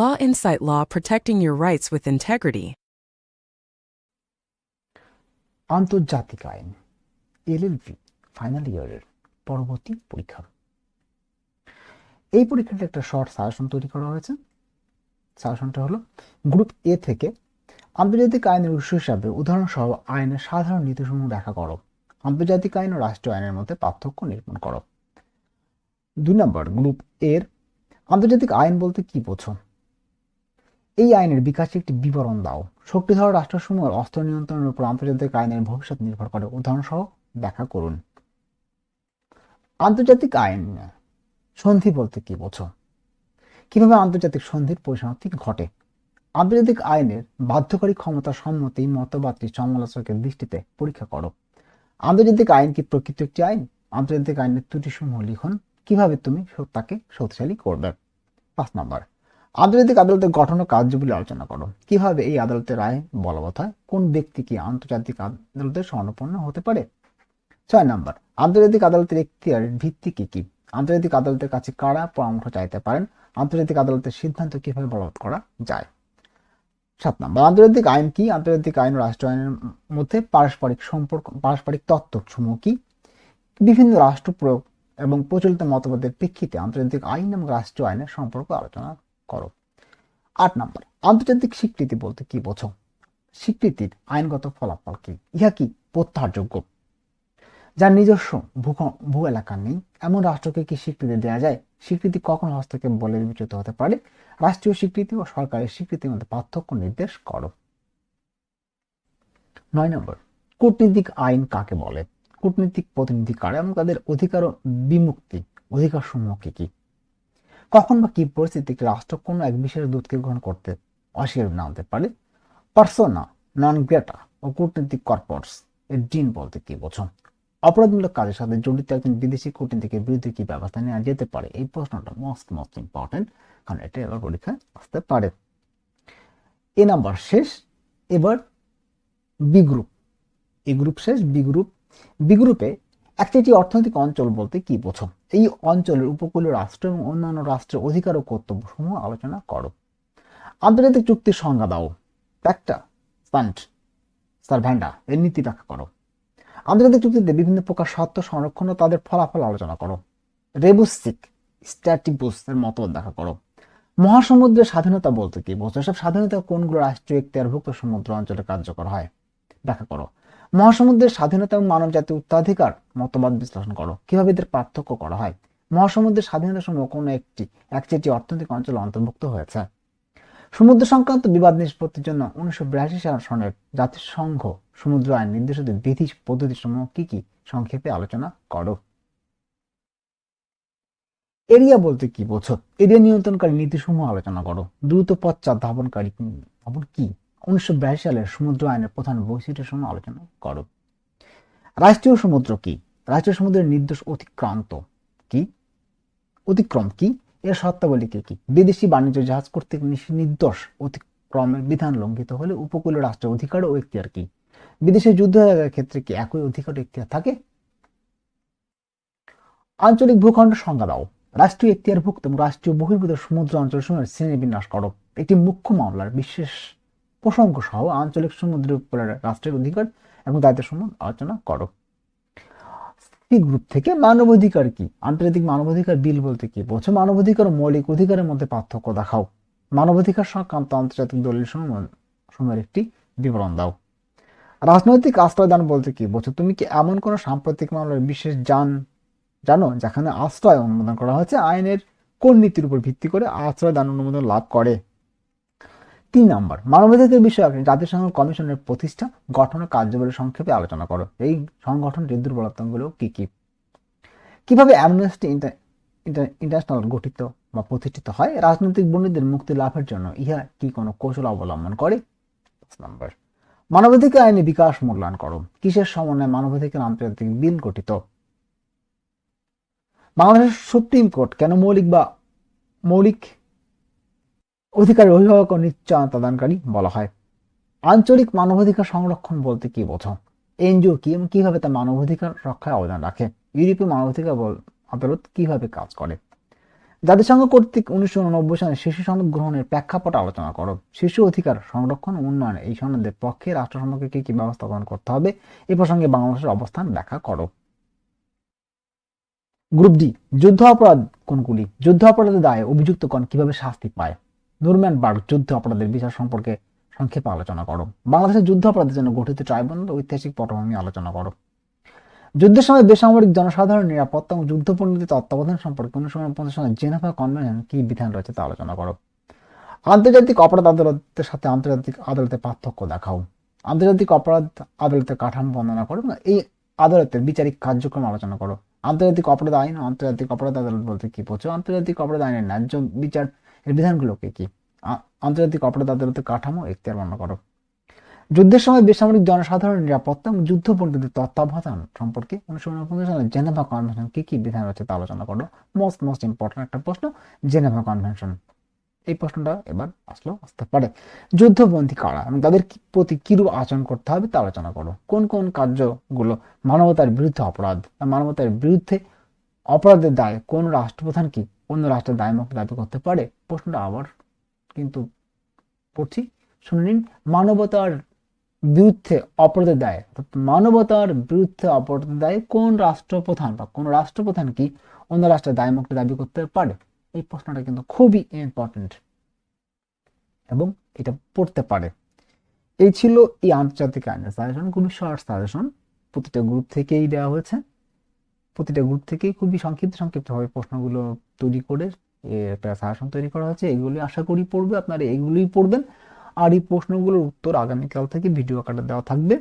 Law Insight Law Protecting Your Rights with Integrity. আন্তর্জাতিক আইন LLB final ইয়ারের পরবর্তী পরীক্ষা। এই পরীক্ষাটা একটা শর্ট সাজেশন তৈরি করা হয়েছে। সাজেশনটা হলো গ্রুপ এ থেকে আন্তর্জাতিক আইনের উৎস হিসাবে উদাহরণসহ আইনের সাধারণ নীতিসমূহ ব্যাখ্যা করো। আন্তর্জাতিক আইন ও রাষ্ট্রীয় আইনের মধ্যে পার্থক্য নিরূপণ করো। দুই নম্বর গ্রুপ এর আন্তর্জাতিক আইন বলতে কি বোঝো? এই আইনের বিকাশে একটি বিবরণ দাও। শক্তিধর রাষ্ট্রসমূহের অস্ত্র নিয়ন্ত্রণের উপর আন্তর্জাতিক আইনের ভবিষ্যৎ নির্ভর করে। উদাহরণসহ ব্যাখ্যা করুন। আন্তর্জাতিক আইন সন্ধি বলতে কি বোঝো? কীভাবে আন্তর্জাতিক সন্ধির পরিসমাপ্তি ঘটে? আন্তর্জাতিক আইনের বাধ্যকারী ক্ষমতা সম্মতি মতবাদটি সমালোচকের দৃষ্টিতে পরীক্ষা করো। আন্তর্জাতিক আইন কি প্রকৃত একটি আইন? আন্তর্জাতিক আইনের ত্রুটিসমূহ লিখন। কীভাবে তুমি তাকে শক্তিশালী করবে? পাঁচ নম্বর। আন্তর্জাতিক আদালতের গঠন ও কার্যবলী আলোচনা করো। কীভাবে এই আদালতের রায় বলবৎ হয় কোন ব্যক্তি কি আন্তর্জাতিক আদালতের স্বর্ণপন্ন হতে পারে? ছয় নম্বর, আন্তর্জাতিক আদালতের এখতিয়ারের ভিত্তি কি কি? আন্তর্জাতিক আদালতের কাছে কারা পরামর্শ চাইতে পারেন? আন্তর্জাতিক আদালতের সিদ্ধান্ত কীভাবে বলবৎ করা যায়? সাত নম্বর, আন্তর্জাতিক আইন কি? আন্তর্জাতিক আইন ও রাষ্ট্র আইনের মধ্যে পারস্পরিক সম্পর্ক, পারস্পরিক তত্ত্ব সমূহ কি? বিভিন্ন রাষ্ট্র প্রয়োগ এবং প্রচলিত মতবাদের প্রেক্ষিতে আন্তর্জাতিক আইন এবং রাষ্ট্রীয় আইনের সম্পর্ক আলোচনা করো। আট নম্বর, আন্তর্জাতিক স্বীকৃতি বলতে কি বোঝো? স্বীকৃতির আইনগত ফলাফল কি? ইহা কি প্রত্যাহারযোগ্য? যার নিজস্ব ভূ ভূ এলাকা নেই, এমন রাষ্ট্রকে কি স্বীকৃতি দেওয়া যায়? স্বীকৃতি কখন হস্তক্ষেপ বলে বিবেচিত হতে পারে? রাষ্ট্রীয় স্বীকৃতি ও সরকারের স্বীকৃতির মধ্যে পার্থক্য নির্দেশ করো। নয় নম্বর, কূটনীতিক আইন কাকে বলে? কূটনীতিক প্রতিনিধি কারা এবং তাদের অধিকার ও বিমুক্তি অধিকার সমূহ কি কি? কখন বা কি পরিস্থিতিতে রাষ্ট্র কোনো এক বিশেষ দূতকে গ্রহণ করতে অস্বীকার নামতে পারে? পার্সোনা নন গ্রেটা ও কূটনীতিক কর্পোরেটস এর ডিন বলতে কি বোঝো? অপরাধমূলক কাজের সাথে জড়িত একজন বিদেশি কূটনীতিকের বিরুদ্ধে কি ব্যবস্থা নেওয়া যেতে পারে? এই প্রশ্নটা মোস্ট মোস্ট ইম্পর্টেন্ট কারণ এটা এবার পরীক্ষায় আসতে পারে। এ নাম্বার শেষ, এবার বি গ্রুপ এ গ্রুপ শেষ বি গ্রুপ বি গ্রুপে একটি অর্থনৈতিক অঞ্চল বলতে কি বোঝো? এই অঞ্চলের উপকূলীয় রাষ্ট্র এবং অন্যান্য রাষ্ট্রের অধিকার ও কর্তব্য সমূহ আলোচনা করো। আন্তর্জাতিক চুক্তির সংজ্ঞা দাও। প্যাক্টা সান্ট সার্ভ্যান্ডা এর নীতি ব্যাখ্যা করো। আন্তর্জাতিক চুক্তিতে বিভিন্ন প্রকার সত্য সংরক্ষণ ও তাদের ফলাফল আলোচনা করো। রেবুসিক স্ট্যাটিবুস এর মতবাদ দেখা করো। মহাসমুদ্রের স্বাধীনতা বলতে কি বোঝো? এসব স্বাধীনতা কোনগুলো রাষ্ট্রীয় এখতিয়ারভুক্ত সমুদ্র অঞ্চলে কার্যকর হয়? ব্যাখ্যা করো। মহাসমুদ্রের স্বাধীনতা এবং মানব জাতীয় উত্তরাধিকার মতবাদ বিশ্লেষণ করো। কীভাবে এদের পার্থক্য করা হয়? মহাসমুদ্রের স্বাধীনতা সমূহ কোনো একটি একচেটি অর্থনৈতিক অঞ্চলে অন্তর্ভুক্ত হয়েছে। সমুদ্র সংক্রান্ত বিবাদ নিষ্পত্তির জন্য উনিশশো বিরাশি সনের জাতিসংঘ সমুদ্র আইন নির্দেশিত বিধি পদ্ধতি সমূহ কি কি? সংক্ষেপে আলোচনা করো। এরিয়া বলতে কি বোঝো? এরিয়া নিয়ন্ত্রণকারী নীতিসমূহ আলোচনা করো। দ্রুত পশ্চাৎ ধাবনকারী ধাবন কি? উনিশশো সালের সমুদ্র আইনের প্রধান বৈশিষ্ট্য সমূহ আলোচনা করো। রাষ্ট্রীয় সমুদ্র কি? রাষ্ট্রীয় সমুদ্রের নির্দেশ অতিক্রান্ত কি? অতিক্রম কি? এর শর্তাবলী কি কি? বিদেশি বাণিজ্য জাহাজ কর্তৃক নির্দোষ অতিক্রমের বিধান লঙ্ঘিত হলে উপকূলীয় রাষ্ট্রের অধিকার ও এখতিয়ার কি? বিদেশে যুদ্ধ ক্ষেত্রে কি একই অধিকার এখতিয়ার থাকে? আঞ্চলিক ভূখণ্ড সংজ্ঞা দাও। রাষ্ট্রীয় এখতিয়ারভুক্ত এবং রাষ্ট্রীয় বহির্ভূত সমুদ্র অঞ্চল সমূহের শ্রেণি বিন্যাস করো। একটি মুখ্য মামলার বিশেষ প্রসঙ্গ সহ আঞ্চলিক সমুদ্রের উপরে রাষ্ট্রের অধিকার এবং দায়িত্ব সমূহ আলোচনা করো। সি গ্রুপ থেকে মানবাধিকার কি? আন্তর্জাতিক মানবাধিকার বিল বলতে কি বোঝো? মানবাধিকার ও মৌলিক অধিকারের মধ্যে পার্থক্য দেখাও। মানবাধিকার সংক্রান্ত আন্তর্জাতিক দলিল সমূহের একটি বিবরণ দাও। রাজনৈতিক আশ্রয়দান বলতে কি বোঝো? তুমি কি এমন কোন সাম্প্রতিক মামলার বিশেষ যান জানো যেখানে আশ্রয় অনুমোদন করা হয়েছে? আইনের কোন নীতির উপর ভিত্তি করে আশ্রয় দান অনুমোদন লাভ করে? তিন নম্বর, মানবাধিকার বিষয়ক জাতিসংঘ কমিশনের প্রতিষ্ঠা, গঠন কার্যবলী সংক্ষেপে আলোচনা করো। এই সংগঠনটির দুর্বলতাগুলো কি কি? কীভাবে অ্যামনেস্টি ইন্টারন্যাশনাল গঠিত বা প্রতিষ্ঠিত হয়? রাজনৈতিক বন্দীদের মুক্তি লাভের জন্য ইহা কি কোনো কৌশল অবলম্বন করে? নম্বর, মানবাধিকার আইনে বিকাশ মূল্যায়ন করো। কিসের সমন্বয়ে মানবাধিকার আন্তর্জাতিক বিল গঠিত? বাংলাদেশের সুপ্রিম কোর্ট কেন মৌলিক বা মৌলিক অধিকারের অভিভাবক ও নিশ্চয়তা দানকারী বলা হয়। আঞ্চলিক মানবাধিকার সংরক্ষণ বলতে কি বোঝো? এনজিও কি এবং কীভাবে তা মানবাধিকার রক্ষায় অবদান রাখে? ইউরোপীয় মানবাধিকার আদালত কীভাবে কাজ করে? জাতিসংঘ কর্তৃক উনিশশো উননব্বই সালে শিশু সনদ গ্রহণের প্রেক্ষাপট আলোচনা করো। শিশু অধিকার সংরক্ষণ ও উন্নয়নে এই সনদের পক্ষে রাষ্ট্রসম্মুখে কি কি ব্যবস্থা গ্রহণ করতে হবে এ প্রসঙ্গে বাংলাদেশের অবস্থান ব্যাখ্যা করো। গ্রুপ ডি যুদ্ধ অপরাধ কোনগুলি? যুদ্ধ অপরাধের দায়ে অভিযুক্তগণ কীভাবে শাস্তি পায়? নুরম্যান বার্গ, যুদ্ধ অপরাধের বিচার সম্পর্কে সংক্ষেপে আলোচনা করো। বাংলাদেশের যুদ্ধ অপরাধের জন্য গঠিত ট্রাইব্যুনাল ঐতিহাসিক পটভূমি আলোচনা করো। যুদ্ধের সময় বেসামরিক জনসাধারণ নিরাপত্তা এবং যুদ্ধ পণ্ডিত তত্ত্বাবধান সম্পর্কে উনিশশো উনপঞ্চাশ সালে জেনেভা কনভেনশন কি বিধান রয়েছে তা আলোচনা করো। আন্তর্জাতিক অপরাধ আদালতের সাথে আন্তর্জাতিক আদালতের পার্থক্য দেখাও। আন্তর্জাতিক অপরাধ আদালতের কাঠামো বর্ণনা করো এই আদালতের বিচারিক কার্যক্রম আলোচনা করো। আন্তর্জাতিক অপরাধ আইন আন্তর্জাতিক অপরাধ আদালত বলতে কি বোঝো? আন্তর্জাতিক অপরাধ আইনের ন্যায্য বিচার এর বিধানগুলোকে কি? আন্তর্জাতিক অপরাধ আদালতের কাঠামো এখতিয়ার বর্ণনা করো। যুদ্ধের সময় বেসামরিক জনসাধারণের নিরাপত্তা এবং যুদ্ধ পণ্ডিতের তত্ত্বাবধান সম্পর্কে উনিশশো উনপঞ্চাশ সালে জেনেভা কনভেনশন কি কি বিধান রয়েছে তা আলোচনা করো। মোস্ট মোস্ট ইম্পর্টেন্ট একটা প্রশ্ন, জেনেভা কনভেনশন। এই প্রশ্নটা এবার আসলো আসতে পারে। যুদ্ধবন্দী কারা এবং তাদের প্রতি কিরূপ আচরণ করতে হবে তা আলোচনা করো। কোন কোন কার্যগুলো মানবতার বিরুদ্ধে অপরাধ মানবতার বিরুদ্ধে অপরাধের দায় কোন রাষ্ট্রপ্রধান কি অন্য রাষ্ট্রের দায় মুক্ত দাবি করতে পারে। প্রশ্নটা আবার কিন্তু পড়ছি, শুনে নিন। মানবতার বিরুদ্ধে অপরাধের দায় মানবতার বিরুদ্ধে অপরাধের দায় কোন রাষ্ট্রপ্রধান বা কোন রাষ্ট্রপ্রধান কি অন্য রাষ্ট্রের দায় মুক্তি দাবি করতে পারে? এই প্রশ্নটা কিন্তু খুবই ইম্পর্টেন্ট এবং এটা পড়তে পারে। এই ছিল এই আন্তর্জাতিক আইনের সাজেশন খুবই শর্ট সাজেশন প্রতিটা গ্রুপ থেকেই দেওয়া হয়েছে। প্রতিটা গ্রুপ থেকেই খুবই সংক্ষিপ্ত সংক্ষিপ্তভাবে প্রশ্নগুলো তৈরি করে একটা সাজেশন তৈরি করা হয়েছে। এগুলি আশা করি পড়বে, আপনারা এগুলোই পড়বেন। আর এই প্রশ্নগুলোর উত্তর আগামীকাল থেকে ভিডিও আকারে দেওয়া থাকবে।